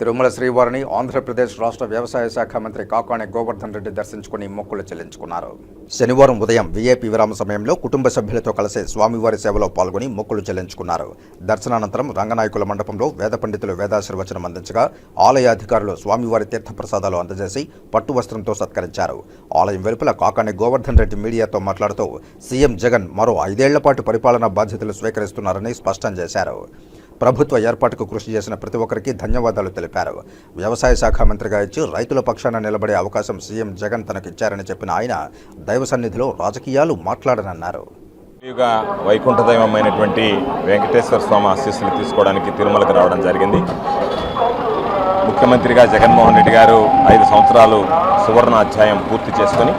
తిరుమల శ్రీవారిని ఆంధ్రప్రదేశ్ రాష్ట్ర వ్యవసాయ శాఖ మంత్రి కాకాణి గోవర్ధన్ రెడ్డి దర్శించుకుని మొక్కులు చెల్లించుకున్నారు. శనివారం ఉదయం వీఐపీ విరామ సమయంలో కుటుంబ సభ్యులతో కలిసి స్వామివారి సేవలో పాల్గొని మొక్కులు చెల్లించుకున్నారు. దర్శనానంతరం రంగనాయకుల మండపంలో వేద పండితులు వేదాశీర్వచనం అందించగా ఆలయ అధికారులు స్వామివారి తీర్థప్రసాదాలు అందజేసి పట్టు వస్త్రంతో సత్కరించారు. ఆలయం వెలుపల కాకాణి గోవర్ధన్ రెడ్డి మీడియాతో మాట్లాడుతూ సీఎం జగన్ మరో ఐదేళ్ళ పాటు పరిపాలనా బాధ్యతలు స్వీకరిస్తున్నారని స్పష్టం చేశారు. ప్రభుత్వ ఏర్పాటుకు కృషి చేసిన ప్రతి ఒక్కరికి ధన్యవాదాలు తెలిపారు. వ్యవసాయ శాఖ మంత్రిగా ఇచ్చి రైతుల పక్షాన నిలబడే అవకాశం సీఎం జగన్ తనకు ఇచ్చారని చెప్పిన ఆయన దైవ సన్నిధిలో రాజకీయాలు మాట్లాడనన్నారు. వైకుంఠ దైవమైనటువంటి వెంకటేశ్వర స్వామి ఆశీస్సులు తీసుకోవడానికి తిరుమలకు రావడం జరిగింది. ముఖ్యమంత్రిగా జగన్మోహన్ రెడ్డి గారు ఐదు సంవత్సరాలు సువర్ణ అధ్యాయం పూర్తి చేసుకొని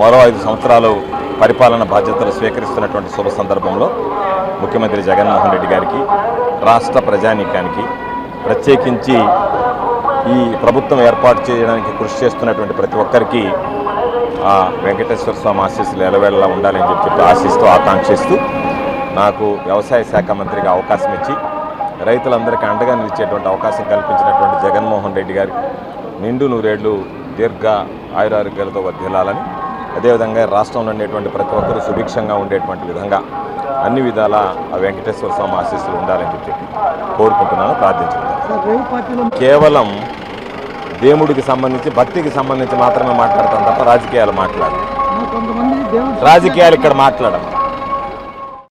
మరో ఐదు సంవత్సరాలు పరిపాలన బాధ్యతలు స్వీకరిస్తున్నటువంటి శుభ సందర్భంలో ముఖ్యమంత్రి జగన్మోహన్ రెడ్డి గారికి రాష్ట్ర ప్రజానీకానికి ప్రత్యేకించి ఈ ప్రభుత్వం ఏర్పాటు చేయడానికి కృషి చేస్తున్నటువంటి ప్రతి ఒక్కరికి ఆ వెంకటేశ్వర స్వామి ఆశీస్సులు ఎలవేళలా ఉండాలని చెప్పి చెప్పి ఆశిస్తూ ఆకాంక్షిస్తూ నాకు వ్యవసాయ శాఖ మంత్రిగా అవకాశం ఇచ్చి రైతులందరికీ అండగా నిలిచేటువంటి అవకాశం కల్పించినటువంటి జగన్మోహన్ రెడ్డి గారి నిండు నూరేళ్ళు దీర్ఘ ఆయురారోగ్యాలతో వర్ధిల్లాలని అదేవిధంగా రాష్ట్రంలో ఉండేటువంటి ప్రతి ఒక్కరూ సుభిక్షంగా ఉండేటువంటి విధంగా అన్ని విధాల ఆ వెంకటేశ్వర స్వామి ఆశీస్సులు ఉండాలని చెప్పి కోరుకుంటున్నాను ప్రార్థించుకుంటాను కేవలం దేవుడికి సంబంధించి భక్తికి సంబంధించి మాత్రమే మాట్లాడతాం తప్ప రాజకీయాలు దేవుడు రాజకీయాలు ఇక్కడ మాట్లాడము.